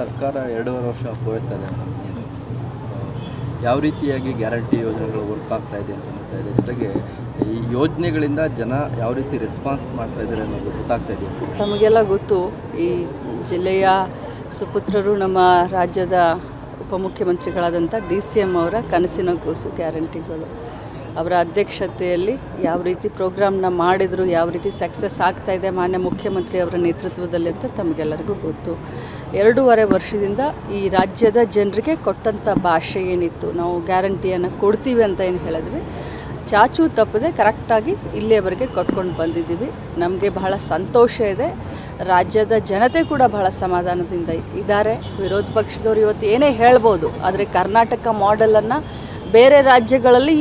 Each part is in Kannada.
ಸರ್ಕಾರ ಎರಡೂವರೆ ವರ್ಷ ಪೂರೈಸ್ತಾ ಇದೆ ಆ, ಯಾವ ರೀತಿಯಾಗಿ ಗ್ಯಾರಂಟಿ ಯೋಜನೆಗಳು ವರ್ಕ್ ಆಗ್ತಾ ಇದೆ ಅಂತ ಅನಿಸ್ತಾ ಇದೆ. ಜೊತೆಗೆ ಈ ಯೋಜನೆಗಳಿಂದ ಜನ ಯಾವ ರೀತಿ ರೆಸ್ಪಾನ್ಸ್ ಮಾಡ್ತಾ ಇದ್ದಾರೆ ಅನ್ನೋದು ಗೊತ್ತಾಗ್ತಾ ಇದೆ. ತಮಗೆಲ್ಲ ಗೊತ್ತು ಈ ಜಿಲ್ಲೆಯ ಸುಪುತ್ರರು ನಮ್ಮ ರಾಜ್ಯದ ಉಪಮುಖ್ಯಮಂತ್ರಿಗಳಾದಂಥ ಡಿ ಸಿ ಎಂ ಅವರ ಕನಸಿನ ಕೂಸು ಗ್ಯಾರಂಟಿಗಳು. ಅವರ ಅಧ್ಯಕ್ಷತೆಯಲ್ಲಿ ಯಾವ ರೀತಿ ಪ್ರೋಗ್ರಾಮ್ನ ಮಾಡಿದರು, ಯಾವ ರೀತಿ ಸಕ್ಸಸ್ ಆಗ್ತಾ ಇದೆ ಮಾನ್ಯ ಮುಖ್ಯಮಂತ್ರಿ ಅವರ ನೇತೃತ್ವದಲ್ಲಿ ಅಂತ ತಮಗೆಲ್ಲರಿಗೂ ಗೊತ್ತು. ಎರಡೂವರೆ ವರ್ಷದಿಂದ ಈ ರಾಜ್ಯದ ಜನರಿಗೆ ಕೊಟ್ಟಂಥ ಭಾಷೆ ಏನಿತ್ತು, ನಾವು ಗ್ಯಾರಂಟಿಯನ್ನು ಕೊಡ್ತೀವಿ ಅಂತ ಏನು ಹೇಳಿದ್ವಿ. ಚಾಚು ತಪ್ಪದೆ ಕರೆಕ್ಟಾಗಿ ಇಲ್ಲಿಯವರೆಗೆ ಕೊಟ್ಕೊಂಡು ಬಂದಿದ್ದೀವಿ. ನಮಗೆ ಬಹಳ ಸಂತೋಷ ಇದೆ. ರಾಜ್ಯದ ಜನತೆ ಕೂಡ ಬಹಳ ಸಮಾಧಾನದಿಂದ ಇದ್ದಾರೆ. ವಿರೋಧ ಪಕ್ಷದವ್ರು ಇವತ್ತು ಏನೇ ಹೇಳ್ಬೋದು, ಆದರೆ ಕರ್ನಾಟಕ ಮಾಡೆಲನ್ನು ಬೇರೆ ರಾಜ್ಯಗಳಲ್ಲಿ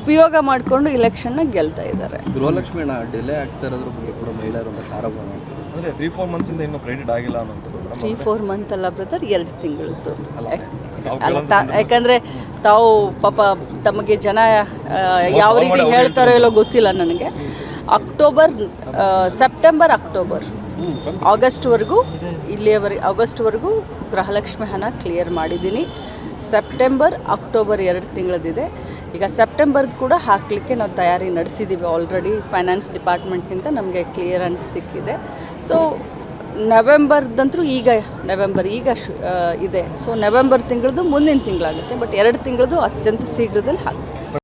ಉಪಯೋಗ ಮಾಡಿಕೊಂಡು ಇಲೆಕ್ಷನ್ನ ಗೆಲ್ತಾ ಇದ್ದಾರೆ. ಗೃಹಲಕ್ಷ್ಮಿ ಹಣ ಡಿಲೇ ಆಗ್ತಾ ಇರೋದ್ರ ಬಗ್ಗೆ ಕೂಡ ಮಹಿಳೆಯರು ಆರೋಪ ಅಂದರೆ ತ್ರೀ ಫೋರ್ ಮಂತ್ಸಿಂದ ಇನ್ನೂ ಕ್ರೆಡಿಟ್ ಆಗಿಲ್ಲ ಅನ್ನೋದು ತ್ರೀ ಫೋರ್ ಮಂತ್ ಅಲ್ಲ ಬ್ರದರ್ ಎರಡು ತಿಂಗಳದ್ದು. ಯಾಕಂದ್ರೆ ತಾವು ಅಲ್ಲ ಯಾಕಂದರೆ ತಾವು ಪಾಪ ತಮಗೆ ಜನ ಯಾವ ರೀತಿ ಹೇಳ್ತಾರೋ ಇಲ್ಲೋ ಗೊತ್ತಿಲ್ಲ ನನಗೆ. ಅಕ್ಟೋಬರ್ ಸೆಪ್ಟೆಂಬರ್ ಅಕ್ಟೋಬರ್ ಆಗಸ್ಟ್ವರೆಗೂ ಇಲ್ಲಿಯವರೆಗೆ ಆಗಸ್ಟ್ವರೆಗೂ ಗೃಹಲಕ್ಷ್ಮಿ ಹಣ ಕ್ಲಿಯರ್ ಮಾಡಿದ್ದೀನಿ. ಸೆಪ್ಟೆಂಬರ್ ಅಕ್ಟೋಬರ್ ಎರಡು ತಿಂಗಳದಿದೆ ಈಗ ಸೆಪ್ಟೆಂಬರ್ದು ಕೂಡ ಹಾಕಲಿಕ್ಕೆ ನಾವು ತಯಾರಿ ನಡೆಸಿದ್ದೀವಿ ಆಲ್ರೆಡಿ ಫೈನಾನ್ಸ್ ಡಿಪಾರ್ಟ್ಮೆಂಟ್ನಿಂದ ನಮಗೆ ಕ್ಲಿಯರೆನ್ಸ್ ಸಿಕ್ಕಿದೆ. ಸೊ ನವೆಂಬರ್ದಂತರೂ ಈಗ, ನವೆಂಬರ್ ಈಗ ಶು ಇದೆ. ಸೊ ನವೆಂಬರ್ ತಿಂಗಳದ್ದು ಮುಂದಿನ ತಿಂಗಳಾಗುತ್ತೆ ಬಟ್ ಎರಡು ತಿಂಗಳದ್ದು ಅತ್ಯಂತ ಶೀಘ್ರದಲ್ಲಿ ಹಾಕ್ತೀವಿ.